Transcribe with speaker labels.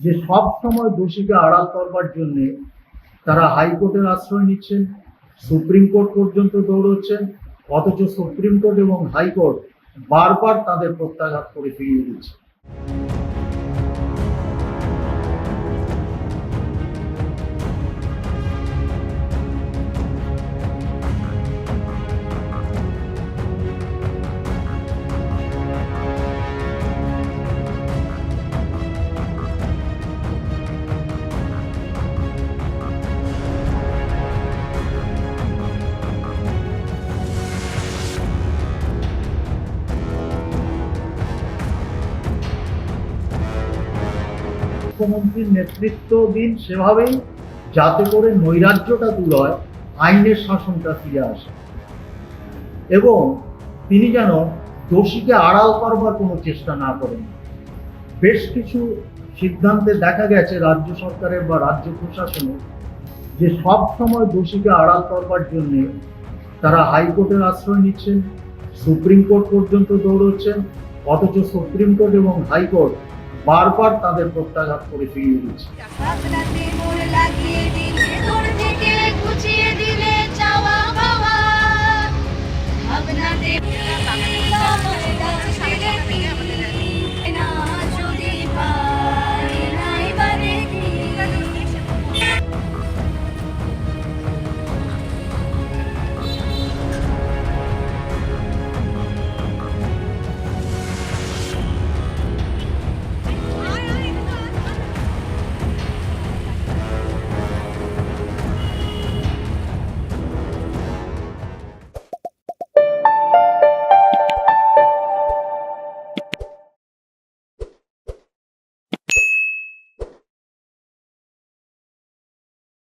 Speaker 1: যে সব সময় দোষীকে আড়াল করবার জন্যে তারা হাইকোর্টের আশ্রয় নিচ্ছেন, সুপ্রিম কোর্ট পর্যন্ত দৌড়চ্ছেন, অথচ সুপ্রিম কোর্ট এবং হাইকোর্ট বারবার তাদের প্রত্যাঘাত করে ফিরিয়ে দিচ্ছে। মুখ্যমন্ত্রীর নেতৃত্ব দিন সেভাবেই যাতে করে নৈরাজ্যটা দূর হয়, আইনের শাসনটা ফিরে আসে। এবং তিনি যেন দোষীকে আড়াল করবার কোনো চেষ্টা না করেন। বেশ কিছু সিদ্ধান্তে দেখা গেছে রাজ্য সরকারের বা রাজ্য প্রশাসনের যে সব সময় দোষীকে আড়াল করবার জন্য তারা হাইকোর্টের আশ্রয় নিচ্ছেন, সুপ্রিম কোর্ট পর্যন্ত দৌড়চ্ছেন, অথচ সুপ্রিম কোর্ট এবং হাইকোর্ট বারবার তাদের প্রত্যাঘাত করে ফিরিয়ে দিচ্ছে